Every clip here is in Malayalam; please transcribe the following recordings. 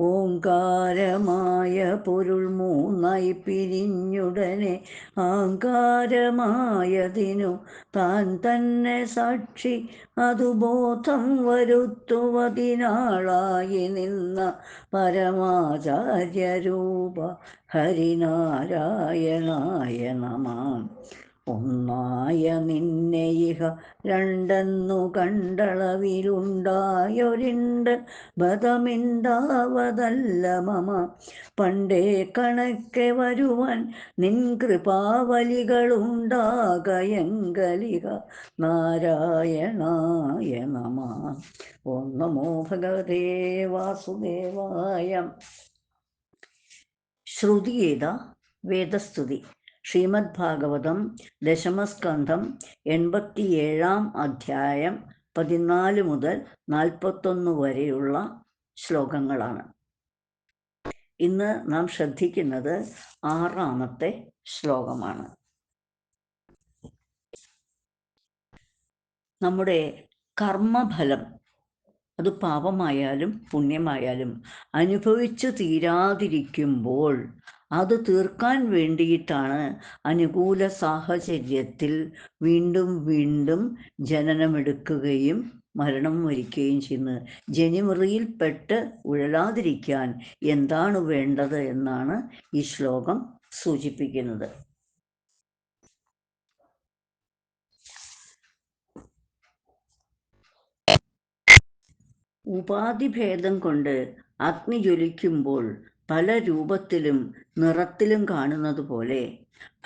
ഓങ്കാരമായ പൊരുൾ മൂന്നായി പിരിഞ്ഞുടനെ ആങ്കാരമായതിനു താൻ തന്നെ സാക്ഷി. അതു ബോധം വരുത്തുവതിനാളായി നിന്ന പരമാചാര്യരൂപ ഹരിനാരായണായ നമാം. ഒന്നായ നിന്നെ ഇഹ രണ്ടെന്നു കണ്ടളവിലുണ്ടായൊരിണ്ട് ബതമിണ്ടാവതല്ല മമ. പണ്ടേ കണക്കെ വരുവാൻ നിൻ കൃപാവലികളുണ്ടാകയങ്കലിക നാരായണായ നമ. ഓം നമോ ഭഗവതേ വാസുദേവായ ശ്രുതിയേത വേദസ്തുതി. ശ്രീമദ് ഭാഗവതം ദശമസ്കന്ധം എൺപത്തിയേഴാം അധ്യായം പതിനാല് മുതൽ നാൽപ്പത്തൊന്ന് വരെയുള്ള ശ്ലോകങ്ങളാണ്. ഇന്ന് നാം ശ്രദ്ധിക്കുന്നത് ആറാമത്തെ ശ്ലോകമാണ്. നമ്മുടെ കർമ്മഫലം അത് പാപമായാലും പുണ്യമായാലും അനുഭവിച്ചു തീരാതിരിക്കുമ്പോൾ അത് തീർക്കാൻ വേണ്ടിയിട്ടാണ് അനുകൂല സാഹചര്യത്തിൽ വീണ്ടും വീണ്ടും ജനനമെടുക്കുകയും മരണം വരിക്കുകയും ചെയ്യുന്നത്. ജനിമുറിയിൽപ്പെട്ട് ഉഴലാതിരിക്കാൻ എന്താണ് വേണ്ടത് എന്നാണ് ഈ ശ്ലോകം സൂചിപ്പിക്കുന്നത്. ഉപാധിഭേദം കൊണ്ട് അഗ്നി ജ്വലിക്കുമ്പോൾ പല രൂപത്തിലും നിറത്തിലും കാണുന്നത് പോലെ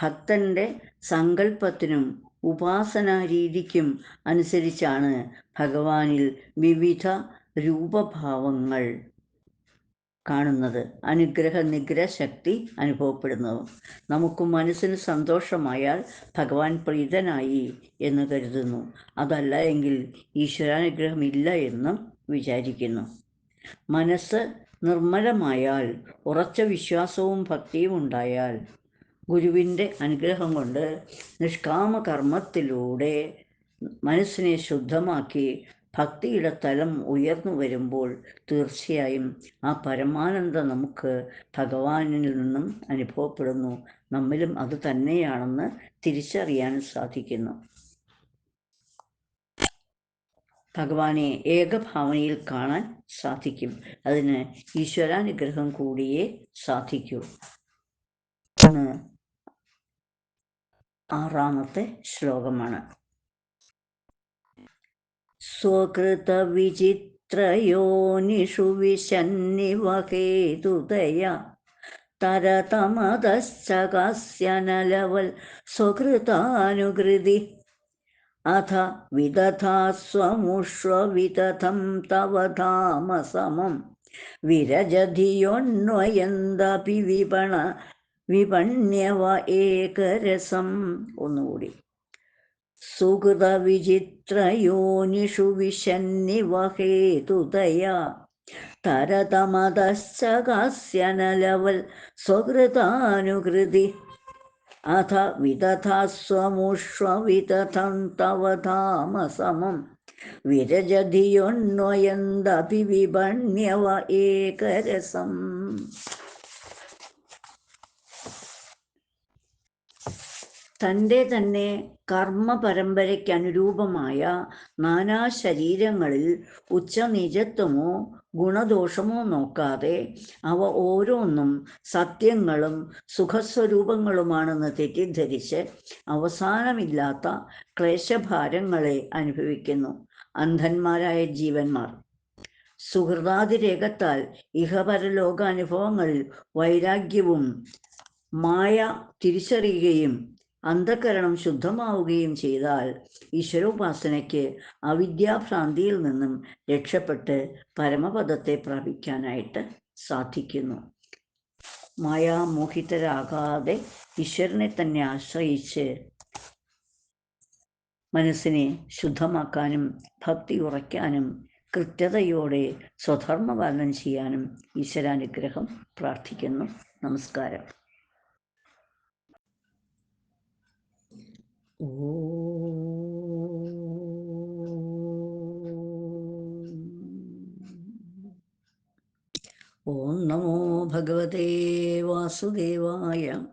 ഭക്തന്റെ സങ്കല്പത്തിനും ഉപാസനാ രീതിക്കും അനുസരിച്ചാണ് ഭഗവാനിൽ വിവിധ രൂപഭാവങ്ങൾ കാണുന്നത്. അനുഗ്രഹ നിഗ്രഹ ശക്തി അനുഭവപ്പെടുന്നു നമുക്ക് മനസ്സിന് സന്തോഷമായാൽ ഭഗവാൻ പ്രീതനായി എന്ന് കരുതുന്നു. അതല്ല എങ്കിൽ ഈശ്വരാനുഗ്രഹമില്ല എന്നും വിചാരിക്കുന്നു. മനസ്സ് നിർമ്മലമായാൽ ഉറച്ച വിശ്വാസവും ഭക്തിയും ഉണ്ടായാൽ ഗുരുവിന്റെ അനുഗ്രഹം കൊണ്ട് നിഷ്കാമ കർമ്മത്തിലൂടെ മനസ്സിനെ ശുദ്ധമാക്കി ഭക്തിയുടെ തലം ഉയർന്നു വരുമ്പോൾ തീർച്ചയായും ആ പരമാനന്ദം നമുക്ക് ഭഗവാനിൽ നിന്നും അനുഭവപ്പെടുന്നു. നമ്മിലും അത് തന്നെയാണെന്ന് തിരിച്ചറിയാൻ സാധിക്കുന്നു. ഭഗവാനെ ഏകഭാവനയിൽ കാണാൻ സാധിക്കും. അതിന് ഈശ്വരാനുഗ്രഹം കൂടിയേ സാധിക്കൂ. ആറാമത്തെ ശ്ലോകമാണ്. സ്വകൃതവിചിത്രയോനിഷു വിശന്നിവഹേതുതയ തരതമതശ്ചകാസ്യനലവൽ സ്വകൃതാനുകൃതി അഥ വിദധാസ്വമുഷ്വവിദധം തവ ധാമ സമം വിരജധിയൊന്വയന്തപി വിപണ വിപണ്യവ ഏകരസം ഒന്നുകൂടി. സുഹൃതവിചിത്രയോനിഷു വിശന്നിവഹേതുതയാ തരതമതശ്ചകാസ്യനലവൽ സ്വകൃതാനുകൃതി। വിദധാസ്വമുഷ്വവിദധം തവ ധാമ സമം വിരജധിയൊന്വയന്തപി വിപണ്യവ ഏകരസം. തന്റെ തന്നെ കർമ്മ അനുരൂപമായ നാനാ ശരീരങ്ങളിൽ ഉച്ചനിജത്വമോ ഗുണദോഷമോ നോക്കാതെ അവ ഓരോന്നും സത്യങ്ങളും സുഖസ്വരൂപങ്ങളുമാണെന്ന് തെറ്റിദ്ധരിച്ച് അവസാനമില്ലാത്ത ക്ലേശഭാരങ്ങളെ അനുഭവിക്കുന്നു. അന്ധന്മാരായ ജീവന്മാർ. സുഹൃതാതിരേഖത്താൽ ഇഹപരലോകാനുഭവങ്ങളിൽ വൈരാഗ്യവും മായ തിരിച്ചറിയുകയും അന്ധകരണം ശുദ്ധമാവുകയും ചെയ്താൽ ഈശ്വരോപാസനയ്ക്ക് അവിദ്യാഭ്രാന്തിയിൽ നിന്നും രക്ഷപ്പെട്ട് പരമപദത്തെ പ്രാപിക്കാനായിട്ട് സാധിക്കുന്നു. മായാമോഹിതരാകാതെ ഈശ്വരനെ തന്നെ ആശ്രയിച്ച് മനസ്സിനെ ശുദ്ധമാക്കാനും ഭക്തി ഉറയ്ക്കാനും കൃത്യതയോടെ സ്വധർമ്മപാലനം ചെയ്യാനും ഈശ്വരാനുഗ്രഹം പ്രാർത്ഥിക്കുന്നു. നമസ്കാരം. ഓ നമോ ഭഗവതേ വാസുദേവായ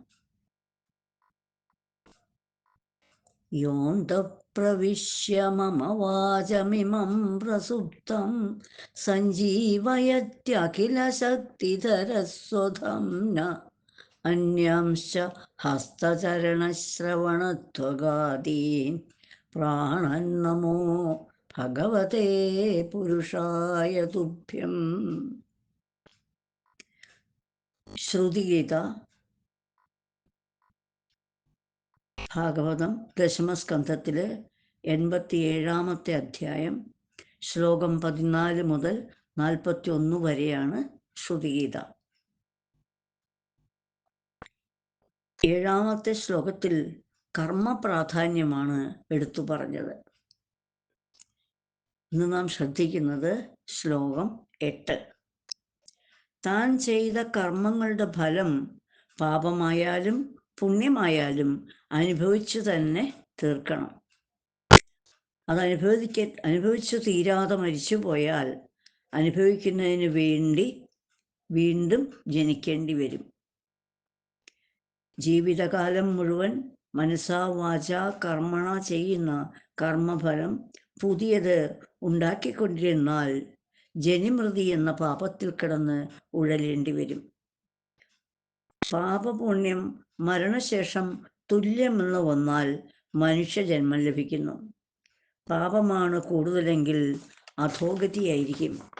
യോന്തപ്രവിശ്യ മമ വാചമിമം പ്രസുപ്തം സഞ്ജീവയത്യഖിലശക്തിധരസ്വധം ന അന്यांശ്ച ഹസ്തചരണശ്രവണത്വഗാദീൻ. പ്രാണൻ നമോ ഭഗവതേ പുരുഷായ തുഭ്യം. ശ്രുതിഗീത. ഭാഗവതം ദശമസ്കന്ധത്തിലെ എൺപത്തിയേഴാമത്തെ അധ്യായം ശ്ലോകം പതിനാല് മുതൽ നാൽപ്പത്തി ഒന്ന് വരെയാണ് ശ്രുതിഗീത. ഏഴാമത്തെ ശ്ലോകത്തിൽ കർമ്മ പ്രാധാന്യമാണ് എടുത്തു പറഞ്ഞത്. ഇന്ന് നാം ശ്രദ്ധിക്കുന്നത് ശ്ലോകം എട്ട്. താൻ ചെയ്ത കർമ്മങ്ങളുടെ ഫലം പാപമായാലും പുണ്യമായാലും അനുഭവിച്ചു തന്നെ തീർക്കണം. അത് അനുഭവിക്ക അനുഭവിച്ചു തീരാതെ മരിച്ചു പോയാൽ അനുഭവിക്കുന്നതിന് വേണ്ടി വീണ്ടും ജനിക്കേണ്ടി വരും. ജീവിതകാലം മുഴുവൻ മനസ്സാ വാച കർമ്മണ ചെയ്യുന്ന കർമ്മഫലം പുതിയത് ഉണ്ടാക്കിക്കൊണ്ടിരുന്നാൽ ജനിമൃതി എന്ന പാപത്തിൽ കിടന്ന് ഉഴലേണ്ടി വരും. പാപപുണ്യം മരണശേഷം തുല്യമെന്ന് വന്നാൽ മനുഷ്യജന്മം ലഭിക്കുന്നു. പാപമാണ് കൂടുതലെങ്കിൽ അധോഗതിയായിരിക്കും.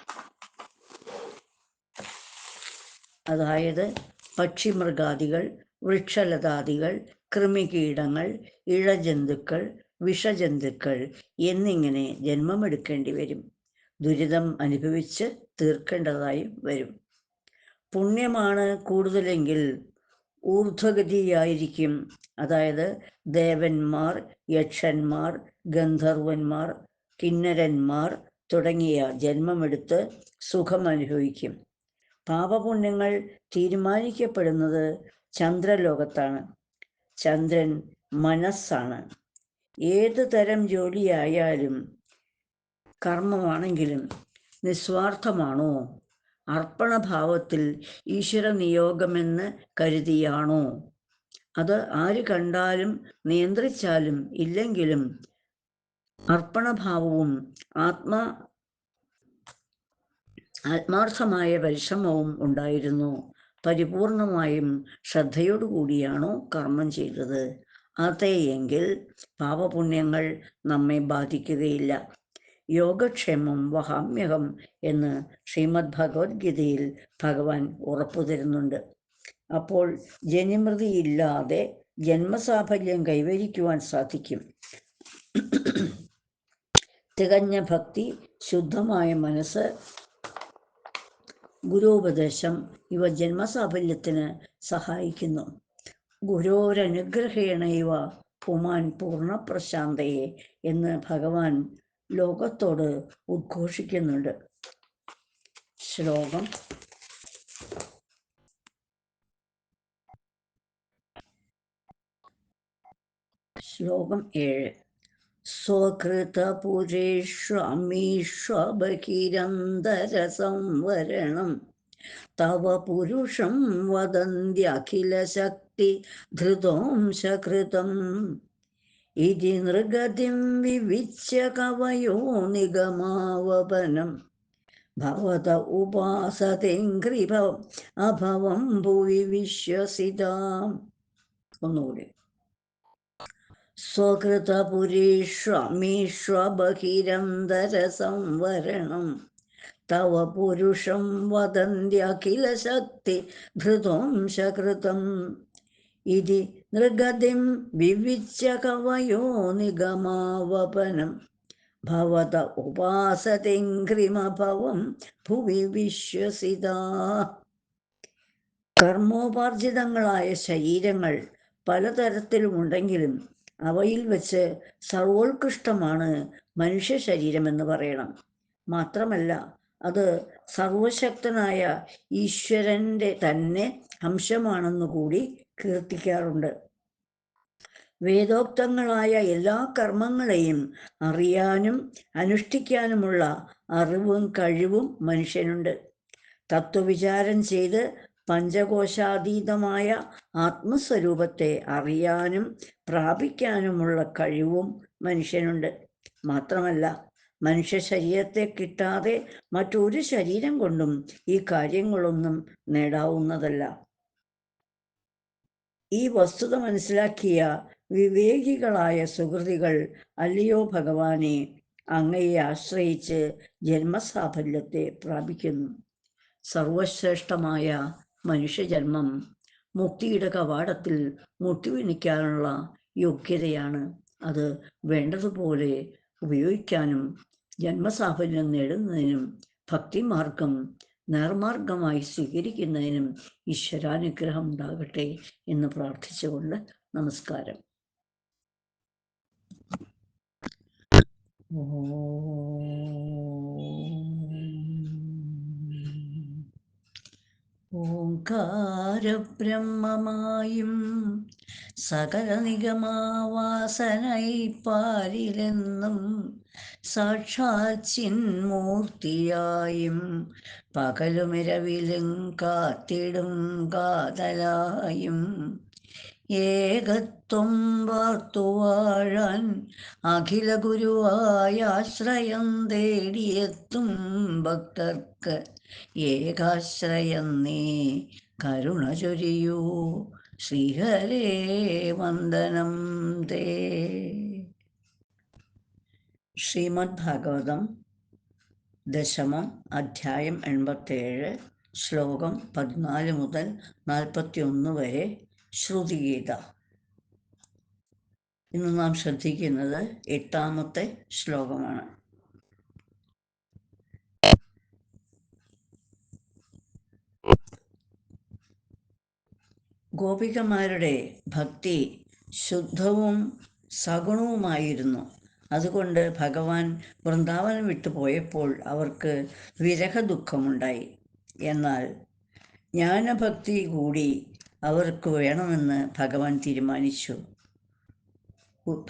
അതായത് പക്ഷിമൃഗാദികൾ വൃക്ഷലതാദികൾ കൃമികീടങ്ങൾ ഇഴജന്തുക്കൾ വിഷജന്തുക്കൾ എന്നിങ്ങനെ ജന്മമെടുക്കേണ്ടി വരും. ദുരിതം അനുഭവിച്ച് തീർക്കേണ്ടതായും വരും. പുണ്യമാണ് കൂടുതലെങ്കിൽ ഊർധ്വഗതിയായിരിക്കും. അതായത് ദേവന്മാർ യക്ഷന്മാർ ഗന്ധർവന്മാർ കിന്നരന്മാർ തുടങ്ങിയ ജന്മമെടുത്ത് സുഖമനുഭവിക്കും. പാപപുണ്യങ്ങൾ തീരുമാനിക്കപ്പെടുന്നത് ചന്ദ്രലോകത്താണ്. ചന്ദ്രൻ മനസ്സാണ്. ഏത് തരം ജോലിയായാലും കർമ്മമാണെങ്കിലും നിസ്വാർത്ഥമാണോ? അർപ്പണഭാവത്തിൽ ഈശ്വര നിയോഗമെന്ന് കരുതിയാണോ? അത് ആര് കണ്ടാലും നിയന്ത്രിച്ചാലും ഇല്ലെങ്കിലും അർപ്പണഭാവവും ആത്മ ആത്മാർത്ഥമായ പരിശ്രമവും ഉണ്ടായിരുന്നു. പരിപൂർണമായും ശ്രദ്ധയോടുകൂടിയാണോ കർമ്മം ചെയ്തത്? അതേയെങ്കിൽ പാപപുണ്യങ്ങൾ നമ്മെ ബാധിക്കുകയില്ല. യോഗക്ഷേമം വഹാമ്യഹം എന്ന് ശ്രീമദ് ഭഗവത്ഗീതയിൽ ഭഗവാൻ ഉറപ്പു തരുന്നുണ്ട് അപ്പോൾ ജനിമൃതിയില്ലാതെ ജന്മസാഫല്യം കൈവരിക്കുവാൻ സാധിക്കും. തികഞ്ഞ ഭക്തി ശുദ്ധമായ മനസ്സ് ഗുരുപദേശം ഇവ ജന്മസാഫല്യത്തിന് സഹായിക്കുന്നു. ഗുരോരനുഗ്രഹേണ ഇവ പുമാൻ പൂർണപ്രശാന്തയെ എന്ന് ഭഗവാൻ ലോകത്തോട് ഉദ്ഘോഷിക്കുന്നുണ്ട്. ശ്ലോകം. ശ്ലോകം ഏഴ്. സ്വകൃതപുരേഷ്വമീഷ്വബഹിരന്തരസംവരണം തവ പുരുഷം വദന്ത്യഖിലശക്തി ധൃതോംശകൃതം ഇതി നൃഗതിം വിവിച്യ കവയോ നിഗമാവപനം. ഭവത ഉപാസതെങ്കൃഭവം അഭവം ഭുവി വിശ്വസിതാം. ഒന്നുകൂടി. സ്വകൃതപുരീഷ്വമീഷ്വബഹിരന്തരസംവരണം തവ പുരുഷം വദന്ത്യഖിലശക്തി ധൃതോംശകൃതം ഇതി നൃഗതിം വിവിച്ച കവയോ നിഗമാവപനം. ഭവത ഉപാസതിഘ്രിമഭവം ഭുവി വിശ്വസിത. കർമ്മോപാർജിതങ്ങളായ ശരീരങ്ങൾ പലതരത്തിലുമുണ്ടെങ്കിലും അവയിൽ വെച്ച് സർവോത്കൃഷ്ടമാണ് മനുഷ്യ ശരീരമെന്ന് പറയണം. മാത്രമല്ല അത് സർവശക്തനായ ഈശ്വരന്റെ തന്നെ അംശമാണെന്നു കൂടി കീർത്തിക്കാറുണ്ട്. വേദോക്തങ്ങളായ എല്ലാ കർമ്മങ്ങളെയും അറിയാനും അനുഷ്ഠിക്കാനുമുള്ള അറിവും കഴിവും മനുഷ്യനുണ്ട്. തത്വവിചാരം ചെയ്ത് പഞ്ചകോശാതീതമായ ആത്മസ്വരൂപത്തെ അറിയാനും പ്രാപിക്കാനുമുള്ള കഴിവും മനുഷ്യനുണ്ട്. മാത്രമല്ല മനുഷ്യ ശരീരത്തെ കിട്ടാതെ മറ്റൊരു ശരീരം കൊണ്ടും ഈ കാര്യങ്ങളൊന്നും നേടാവുന്നതല്ല. ഈ വസ്തുത മനസ്സിലാക്കിയ വിവേകികളായ സുഹൃതികൾ അല്ലയോ ഭഗവാനെ അങ്ങയെ ആശ്രയിച്ച് ജന്മസാഫല്യത്തെ പ്രാപിക്കുന്നു. സർവശ്രേഷ്ഠമായ മനുഷ്യജന്മം മുക്തിയുടെ കവാടത്തിൽ മുട്ടിവിനിക്കാനുള്ള യോഗ്യതയാണ്. അത് വേണ്ടതുപോലെ ഉപയോഗിക്കാനും ജന്മസാഫല്യം നേടുന്നതിനും ഭക്തിമാർഗം നേർമാർഗമായി സ്വീകരിക്കുന്നതിനും ഈശ്വരാനുഗ്രഹം ഉണ്ടാകട്ടെ എന്ന് പ്രാർത്ഥിച്ചുകൊണ്ട് നമസ്കാരം. ഓംകാരബ്രഹ്മമായും സകല നിഗമാവാസനായി പാരിലെന്നും സാക്ഷാത് ചിന്മൂർത്തിയായും പകലുമിരവിലും കാത്തിടും കാതലായും ഏകത്വം വാർത്തുവാഴാൻ അഖില ഗുരുവായ ആശ്രയം തേടിയെത്തും ഭക്തർക്ക്. ഏകാശ്രയം നീ കരുണ ചൊരിയൂ ശ്രീഹരേ വന്ദനം തേ. ശ്രീമദ് ഭാഗവതം ദശമം അധ്യായം എൺപത്തേഴ് ശ്ലോകം പതിനാല് മുതൽ നാൽപ്പത്തി ഒന്ന് വരെ ശ്രുതിഗീത. ഇന്ന് നാം ശ്രദ്ധിക്കുന്നത് എട്ടാമത്തെ ശ്ലോകമാണ്. ഗോപികമാരുടെ ഭക്തി ശുദ്ധവും സഗുണവുമായിരുന്നു. അതുകൊണ്ട് ഭഗവാൻ വൃന്ദാവനം വിട്ടുപോയപ്പോൾ അവർക്ക് വിരഹ ദുഃഖമുണ്ടായി എന്നാൽ ജ്ഞാനഭക്തി കൂടി അവർക്ക് വേണമെന്ന് ഭഗവാൻ തീരുമാനിച്ചു.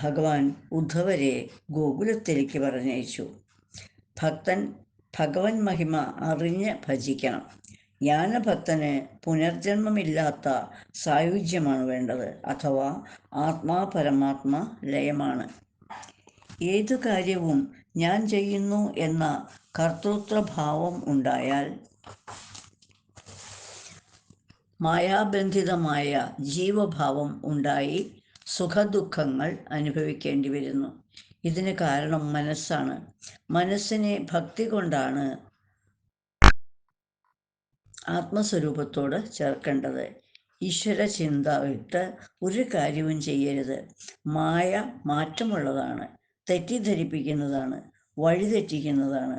ഭഗവാൻ ഉദ്ധവരെ ഗോകുലത്തിലേക്ക് പറഞ്ഞയച്ചു. ഭക്തൻ ഭഗവൻ മഹിമ അറിഞ്ഞ് ഭജിക്കണം. ജ്ഞാനഭക്തന് പുനർജന്മമില്ലാത്ത സായുജ്യമാണ് വേണ്ടത് അഥവാ ആത്മാ പരമാത്മ ലയമാണ്. ഏതു കാര്യവും ഞാൻ ചെയ്യുന്നു എന്ന കർത്തൃത്വഭാവം ഉണ്ടായാൽ മായാബന്ധിതമായ ജീവഭാവം ഉണ്ടായി സുഖദുഃഖങ്ങൾ അനുഭവിക്കേണ്ടി വരുന്നു. ഇതിന് കാരണം മനസ്സാണ്. മനസ്സിനെ ഭക്തി കൊണ്ടാണ് ആത്മസ്വരൂപത്തോട് ചേർക്കേണ്ടത്. ഈശ്വര ചിന്ത വിട്ട് ഒരു കാര്യവും ചെയ്യരുത്. മായ മാറ്റമുള്ളതാണ് തെറ്റിദ്ധരിപ്പിക്കുന്നതാണ് വഴിതെറ്റിക്കുന്നതാണ്.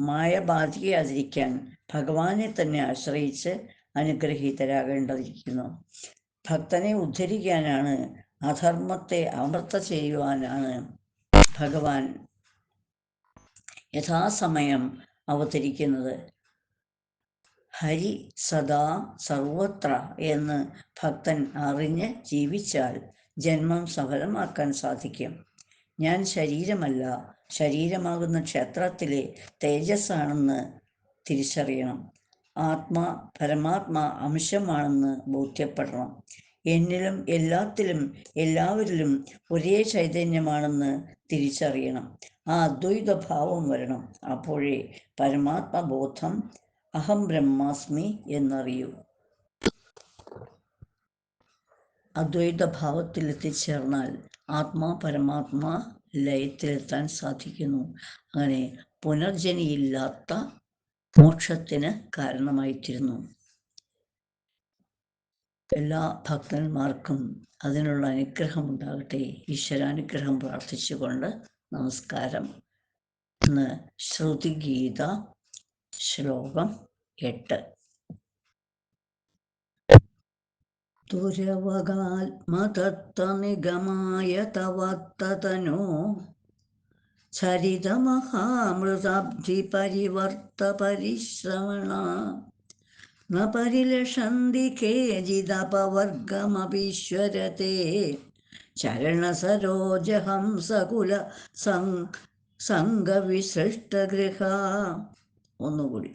മായ ബാധിക്കാതിരിക്കാൻ ഭഗവാനെ തന്നെ ആശ്രയിച്ച് അനുഗ്രഹീതരാകേണ്ടിയിരിക്കുന്നു ഭക്തനെ ഉദ്ധരിക്കാനാണ് അധർമ്മത്തെ അമർത്ത ചെയ്യുവാനാണ് ഭഗവാൻ യഥാസമയം അവതരിക്കുന്നത്. ഹരി സദാ സർവത്ര എന്ന് ഭക്തൻ അറിഞ്ഞ് ജീവിച്ചാൽ ജന്മം സഫലമാക്കാൻ സാധിക്കും. ഞാൻ ശരീരമല്ല ശരീരമാകുന്ന ക്ഷേത്രത്തിലെ തേജസ്സാണെന്ന് തിരിച്ചറിയണം. ആത്മാ പരമാത്മാ അംശമാണെന്ന് ബോധ്യപ്പെടണം. എന്നിലും എല്ലാത്തിലും എല്ലാവരിലും ഒരേ ചൈതന്യമാണെന്ന് തിരിച്ചറിയണം. ആ അദ്വൈത ഭാവം വരണം. അപ്പോഴേ പരമാത്മബോധം അഹം ബ്രഹ്മാസ്മി എന്നറിയൂ. അദ്വൈത ഭാവത്തിൽ എത്തിച്ചേർന്നാൽ ആത്മാ പരമാത്മാ ലയത്തിലെത്താൻ സാധിക്കുന്നു. അങ്ങനെ പുനർജനിയില്ലാത്ത മോക്ഷത്തിന് കാരണമായിത്തീരുന്നു. എല്ലാ ഭക്തന്മാർക്കും അതിനുള്ള അനുഗ്രഹം ഉണ്ടാകട്ടെ. ഈശ്വരാനുഗ്രഹം പ്രാർത്ഥിച്ചുകൊണ്ട് നമസ്കാരം. ഇന്ന് ശ്രുതിഗീത ശ്ലോകം എട്ട്. തുരവകാത്മതത്വനിഗമായ തവത്തതനോ ചരിതമഹാമൃതാബ്ധി പരിവർത്ത പരിശ്രവണ ന പരിലഷന്തി കേചിദപവർഗമപീശ്വരത്തെ ചരണസരോജഹംസകുല സംഘവിസൃഷ്ടഗൃഹ ഒന്നുകൂടി.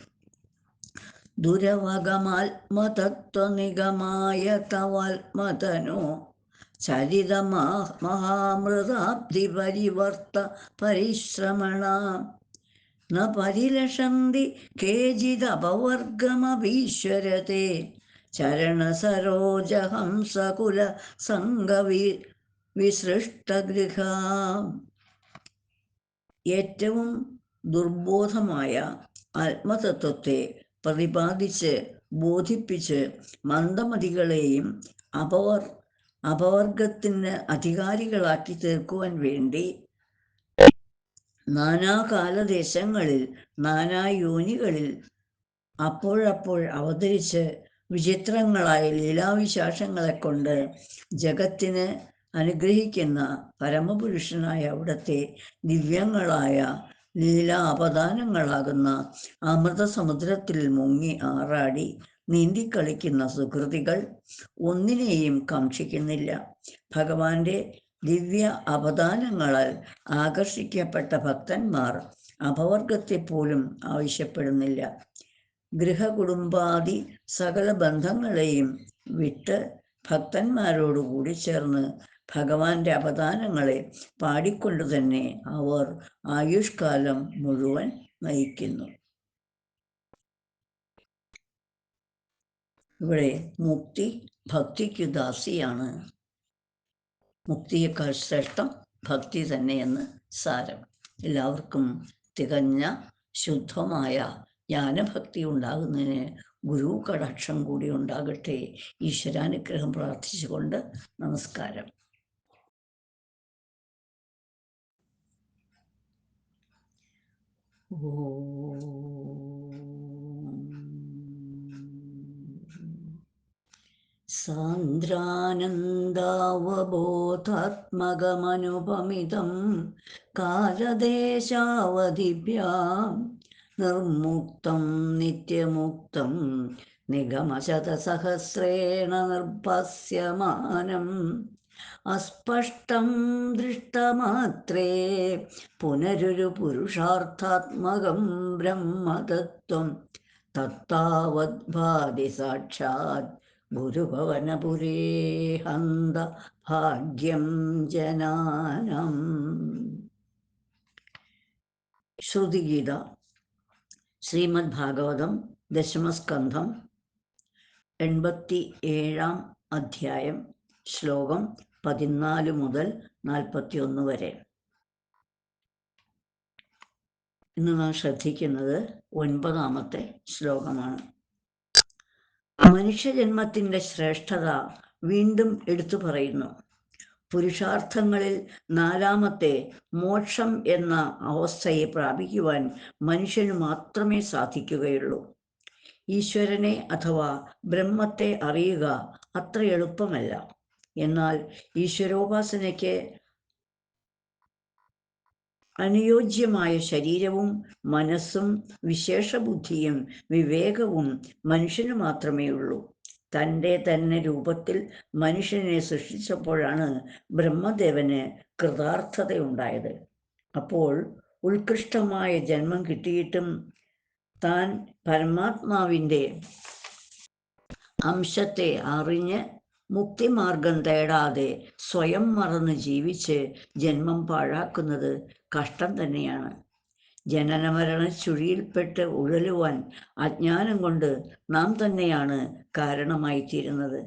ദുരവകമാത്മതത്വനിഗമായ തവാത്മതനോ പരിശ്രമണ. ന പരിലഷന്തി ചരണ സരോജഹംസകുല സംഘവി വിസൃഷ്ടഗൃഹ. ഏറ്റവും ദുർബോധമായ ആത്മതത്വത്തെ പ്രതിപാദിച്ച് ബോധിപ്പിച്ച് മന്ദമതികളെയും അപവർ അപവർഗത്തിന് അധികാരികളാക്കി തീർക്കുവാൻ വേണ്ടി നാനാകാലദേശങ്ങളിൽ നാനായോനികളിൽ അപ്പോഴപ്പോൾ അവതരിച്ച് വിചിത്രങ്ങളായ ലീലാവിശേഷങ്ങളെ കൊണ്ട് ജഗത്തിന് അനുഗ്രഹിക്കുന്ന പരമപുരുഷനായ അവിടുത്തെ ദിവ്യങ്ങളായ ലീലാപദാനങ്ങളാകുന്ന അമൃതസമുദ്രത്തിൽ മുങ്ങി ആറാടി നീന്തിക്കളിക്കുന്ന സുഹൃതികൾ ഒന്നിനെയും കാക്ഷിക്കുന്നില്ല. ഭഗവാന്റെ ദിവ്യ അവദാനങ്ങളാൽ ആകർഷിക്കപ്പെട്ട ഭക്തന്മാർ അപവർഗത്തെ പോലും ആവശ്യപ്പെടുന്നില്ല. ഗൃഹകുടുംബാദി സകല ബന്ധങ്ങളെയും വിട്ട് ഭക്തന്മാരോട് കൂടി ചേർന്ന് ഭഗവാന്റെ അവദാനങ്ങളെ പാടിക്കൊണ്ടു തന്നെ അവർ ആയുഷ്കാലം മുഴുവൻ നയിക്കുന്നു. ഇവിടെ മുക്തി ഭക്തിക്കു ദാസിയാണ്. മുക്തിയേക്കാൾ ശ്രേഷ്ഠം ഭക്തി തന്നെയെന്ന് സാരം. എല്ലാവർക്കും തികഞ്ഞ ശുദ്ധമായ ജ്ഞാനഭക്തി ഉണ്ടാകുന്നതിന് ഗുരു കടാക്ഷം കൂടി ഉണ്ടാകട്ടെ. ഈശ്വരാനുഗ്രഹം പ്രാർത്ഥിച്ചുകൊണ്ട് നമസ്കാരം. സാന്ദ്രാനന്ദാവബോധാത്മകമനുപമിതം കാലദേശാവധിഭ്യാം നിർമുക്തം നിത്യമുക്തം നിഗമശതസഹസ്രേണ നിർഭസ്യമാനം. അസ്പഷ്ടം ദൃഷ്ടമാത്രേ പുനരൊരു പുരുഷാർത്ഥാത്മകം ബ്രഹ്മതത്വം. തത്താവദ്ഭാതി സാക്ഷാത് ഗുരുഭവനപുരേ ഹന്ത ഭാഗ്യം ജനാനം. ശ്രുതിഗീത ശ്രീമദ് ഭാഗവതം ദശമസ്കന്ധം എൺപത്തി ഏഴാം അധ്യായം ശ്ലോകം പതിനാല് മുതൽ നാൽപ്പത്തിയൊന്ന് വരെ. ഇന്ന് നാം ശ്രദ്ധിക്കുന്നത് ഒൻപതാമത്തെ ശ്ലോകമാണ്. മനുഷ്യജന്മത്തിന്റെ ശ്രേഷ്ഠത വീണ്ടും എടുത്തു പറയുന്നു. പുരുഷാർത്ഥങ്ങളിൽ നാലാമത്തെ മോക്ഷം എന്ന അവസ്ഥയെ പ്രാപിക്കുവാൻ മനുഷ്യന് മാത്രമേ സാധിക്കുകയുള്ളൂ. ഈശ്വരനെ അഥവാ ബ്രഹ്മത്തെ അറിയുക അത്ര എളുപ്പമല്ല. എന്നാൽ ഈശ്വരോപാസനയ്ക്ക് അനുയോജ്യമായ ശരീരവും മനസ്സും വിശേഷബുദ്ധിയും വിവേകവും മനുഷ്യന് മാത്രമേ ഉള്ളൂ. തന്റെ തന്നെ രൂപത്തിൽ മനുഷ്യനെ സൃഷ്ടിച്ചപ്പോഴാണ് ബ്രഹ്മദേവന് കൃതാർത്ഥതയുണ്ടായത്. അപ്പോൾ ഉത്കൃഷ്ടമായ ജന്മം കിട്ടിയിട്ടും താൻ പരമാത്മാവിന്റെ അംശത്തെ അറിഞ്ഞ് മുക്തിമാർഗം തേടാതെ സ്വയം മറന്ന് ജീവിച്ച് ജന്മം പാഴാക്കുന്നത് കഷ്ടം തന്നെയാണ്. ജനനമരണ ചുഴിയിൽപ്പെട്ട് ഉഴലുവാൻ അജ്ഞാനം കൊണ്ട് നാം തന്നെയാണ് കാരണമായി തീരുന്നത്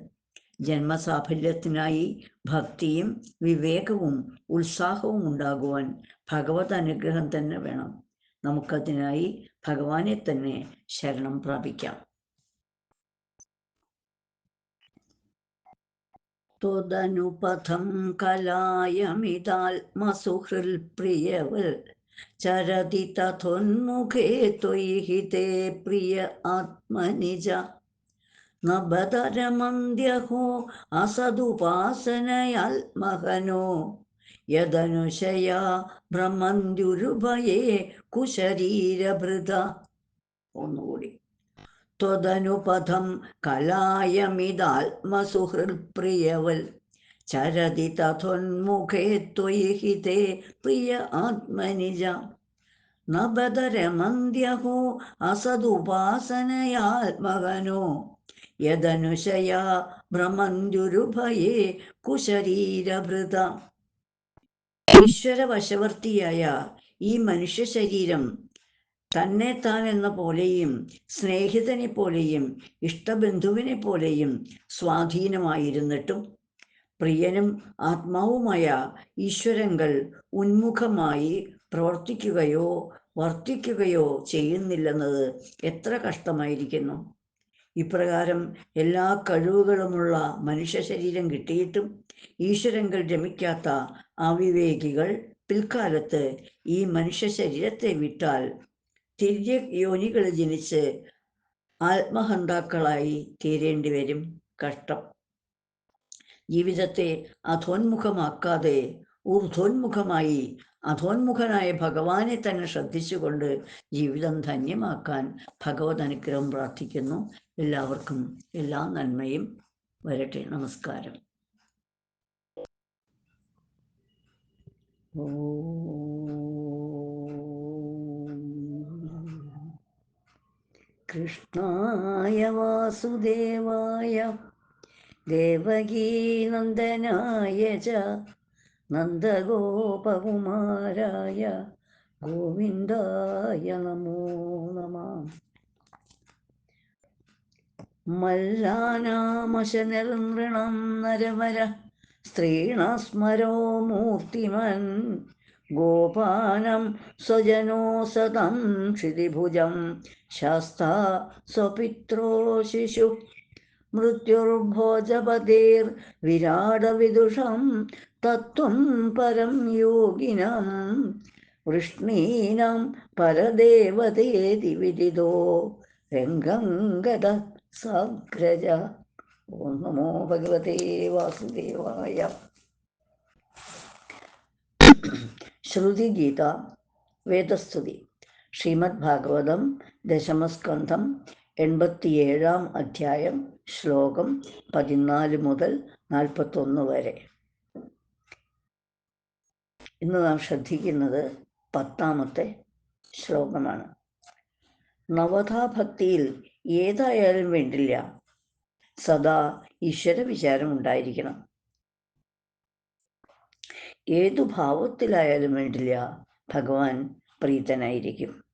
ജന്മസാഫല്യത്തിനായി ഭക്തിയും വിവേകവും ഉത്സാഹവും ഉണ്ടാകുവാൻ ഭഗവത് അനുഗ്രഹം തന്നെ വേണം. നമുക്കതിനായി ഭഗവാനെ തന്നെ ശരണം പ്രാപിക്കാം. ത്വദനുപഥം കലായമിതാത്മസുഹൃൽപ്രിയവൽ ചരതി തഥോന്മുഖേ ത്വയി ഹിതേ പ്രിയ ആത്മനിജ. നബതരമന്ധ്യഹോ അസതുപാസനയാത്മഹനോ യദനുശയാ ഭ്രമന്ത്യുരുഭയേ കുശരീരഭൃത. ഒന്നുകൂടി ത്വതനുപഥം കലായമിതാത്മസുഹൃത്പ്രിയവൽ. ചരതി തഥോന്മുഖേ ത്വയി ഹിതേ പ്രിയ ആത്മനിജ. നബദരമന്ദ്യഹോ അസതുപാസനയാത്മകനോ യദനുശയാ ഭ്രമന്തുരുഭയേ കുശരീരഭൃത. ഈശ്വരവശവർത്തിയായ ഈ മനുഷ്യ ശരീരം തന്നെ താൻ എന്ന പോലെയും സ്നേഹിതനെ പോലെയും ഇഷ്ടബന്ധുവിനെ പോലെയും സ്വാധീനമായിരുന്നിട്ടും പ്രിയനും ആത്മാവുമായ ഈശ്വരങ്ങൾ ഉന്മുഖമായി പ്രവർത്തിക്കുകയോ വർത്തിക്കുകയോ ചെയ്യുന്നില്ലെന്നത് എത്ര കഷ്ടമായിരിക്കുന്നു. ഇപ്രകാരം എല്ലാ കഴിവുകളുമുള്ള മനുഷ്യ ശരീരം കിട്ടിയിട്ടും ഈശ്വരങ്ങൾ രമിക്കാത്ത അവിവേകികൾ പിൽക്കാലത്ത് ഈ മനുഷ്യ ശരീരത്തെ വിട്ടാൽ തിരികെ യോനികൾ ജനിച്ച് ആത്മഹന്താക്കളായി തീരേണ്ടി വരും കഷ്ടം. ജീവിതത്തെ അധോന്മുഖമാക്കാതെ ഊർധ്വോന്മുഖമായി അധോന്മുഖനായ ഭഗവാനെ തന്നെ ശ്രദ്ധിച്ചുകൊണ്ട് ജീവിതം ധന്യമാക്കാൻ ഭഗവത് അനുഗ്രഹം പ്രാർത്ഥിക്കുന്നു. എല്ലാവർക്കും എല്ലാ നന്മയും വരട്ടെ. നമസ്കാരം. കൃഷ്ണായ വാസുദേവായ ദേവകീനന്ദനായ ച നന്ദഗോപകുമാരായ ഗോവിന്ദായ നമോ നമ. മല്ലാനാമശനിർണൃണം നരവര സ്ത്രീണസ്മരോ മൂർത്തിമൻ ഗോപാനം സ്വജനോ സതം ക്ഷിതിഭുജം ശാസ്താ സ്വപിത്രോ ശിശു മൃത്യുർഭോജപതേർവിരാടവിദുഷം തത്വം പരം യോഗിനം വൃഷ്ണീനം പരദേവതേതി വിദിതോ രംഗംഗത സാഗ്രജ ഓം നമോ ഭഗവതേ വാസുദേവായ ശ്രുതിഗീത വേദസ്തുതി. ശ്രീമദ് ഭാഗവതം ദശമസ്കന്ധം എൺപത്തിയേഴാം അധ്യായം ശ്ലോകം പതിനാല് മുതൽ നാൽപ്പത്തൊന്ന് വരെ. ഇന്ന് നാം ശ്രദ്ധിക്കുന്നത് പത്താമത്തെ ശ്ലോകമാണ്. നവതാഭക്തിയിൽ ഏതായാലും വേണ്ടില്ല. സദാ ഈശ്വര വിചാരം ഉണ്ടായിരിക്കണം. ഏതു ഭാവത്തിലായാലും വേണ്ടില്ല. ഭഗവാൻ പ്രീതനായിരിക്കും.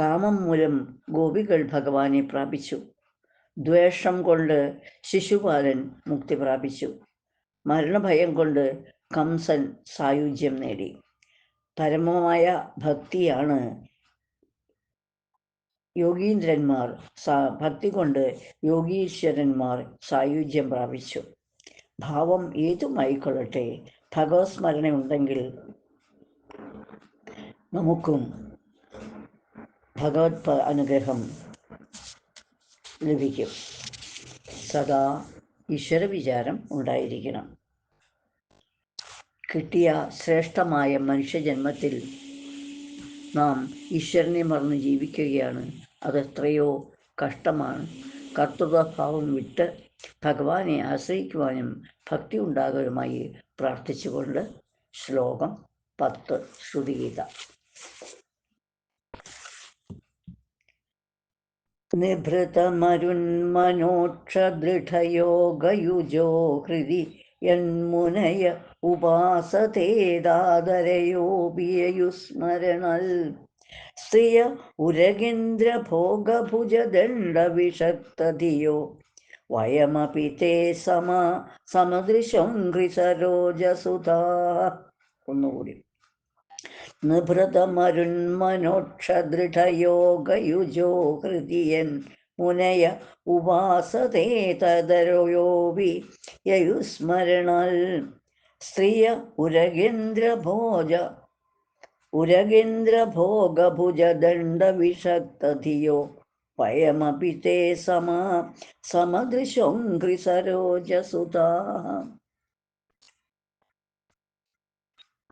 കാമം മൂലം ഗോപികൾ ഭഗവാനെ പ്രാപിച്ചു. ദ്വേഷം കൊണ്ട് ശിശുപാലൻ മുക്തി പ്രാപിച്ചു. മരണഭയം കൊണ്ട് കംസൻ സായുജ്യം നേടി. പരമമായ ഭക്തിയാണ് യോഗീന്ദ്രന്മാർ സാ ഭക്തി കൊണ്ട് യോഗീശ്വരന്മാർ സായുജ്യം പ്രാപിച്ചു. ഭാവം ഏതുമായിക്കൊള്ളട്ടെ ഭഗവത് ഉണ്ടെങ്കിൽ നമുക്കും ഭഗവത് അനുഗ്രഹം ലഭിക്കും. സദാ ഈശ്വര വിചാരം ഉണ്ടായിരിക്കണം. കിട്ടിയ ശ്രേഷ്ഠമായ മനുഷ്യജന്മത്തിൽ നാം ഈശ്വരനെ മറന്ന് ജീവിക്കുകയാണ്. അതെത്രയോ കഷ്ടമാണ്. കർത്തൃഭാവം വിട്ട് ഭഗവാനെ ആശ്രയിക്കുവാനും ഭക്തി ഉണ്ടാകുവാനുമായി പ്രാർത്ഥിച്ചുകൊണ്ട് ശ്ലോകം പത്ത് ശ്രുതിഗീത. നിഭൃതമരുന്മനോക്ഷദൃഢയോഗയുജോ ഹൃദി യന്മുനയ ഉപാസതേദാദരയോപിയയുസ്മരണൽ സ്ത്രിയ ഉരഗേന്ദ്രഭോഗഭുജദണ്ഡവിഷക്തധിയോ വയമപി തേ സമ സമദൃശം ഹൃസരോജസുതാ ഒന്നുകൂടി. നിഭൃതമരുന്മനോക്ഷദൃഢയോഗയുജോ ഹൃദിയൻ മുനയ ഉപാസതേ തദരയോവി യയുസ്മരണൽ. സ്ത്രീയ ഉരഗേന്ദ്രഭോജ ഉരഗേന്ദ്രഭോഗഭുജദണ്ഡവിഷക്തധിയോ വയമപി തേ സമാ സമദൃശോഘ്രിസരോജസുതാ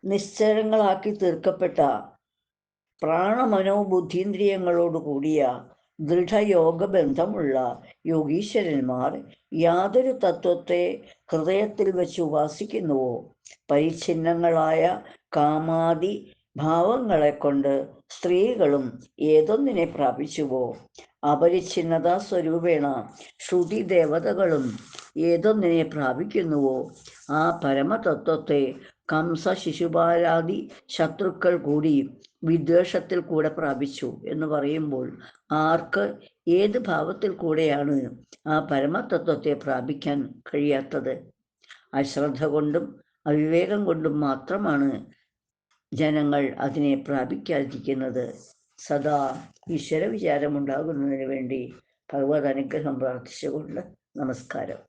നിശ്ചലങ്ങളാക്കി തീർക്കപ്പെട്ട പ്രാണമനോബുദ്ധീന്ദ്രിയങ്ങളോട് കൂടിയ ദൃഢയോഗബന്ധമുള്ള യോഗീശ്വരന്മാർ യാതൊരു തത്വത്തെ ഹൃദയത്തിൽ വെച്ച് ഉപാസിക്കുന്നുവോ? പരിച്ഛിന്നങ്ങളായ കാമാദി ഭാവങ്ങളെ കൊണ്ട് സ്ത്രീകളും ഏതൊന്നിനെ പ്രാപിച്ചുവോ? അപരിച്ഛിന്നത സ്വരൂപേണ ശ്രുതി ദേവതകളും ഏതൊന്നിനെ പ്രാപിക്കുന്നുവോ? ആ പരമതത്വത്തെ കംസ ശിശുപാലാദി ശത്രുക്കൾ കൂടി വിദ്വേഷത്തിൽ കൂടെ പ്രാപിച്ചു എന്ന് പറയുമ്പോൾ ആർക്ക് ഏത് ഭാവത്തിൽ കൂടെയാണ് ആ പരമതത്വത്തെ പ്രാപിക്കാൻ കഴിയാത്തത്? അശ്രദ്ധ കൊണ്ടും അവിവേകം കൊണ്ടും മാത്രമാണ് ജനങ്ങൾ അതിനെ പ്രാപിക്കാതിരിക്കുന്നത് സദാ ഈശ്വര വിചാരമുണ്ടാകുന്നതിന് വേണ്ടി ഭഗവത് അനുഗ്രഹം പ്രാർത്ഥിച്ചുകൊണ്ട് നമസ്കാരം.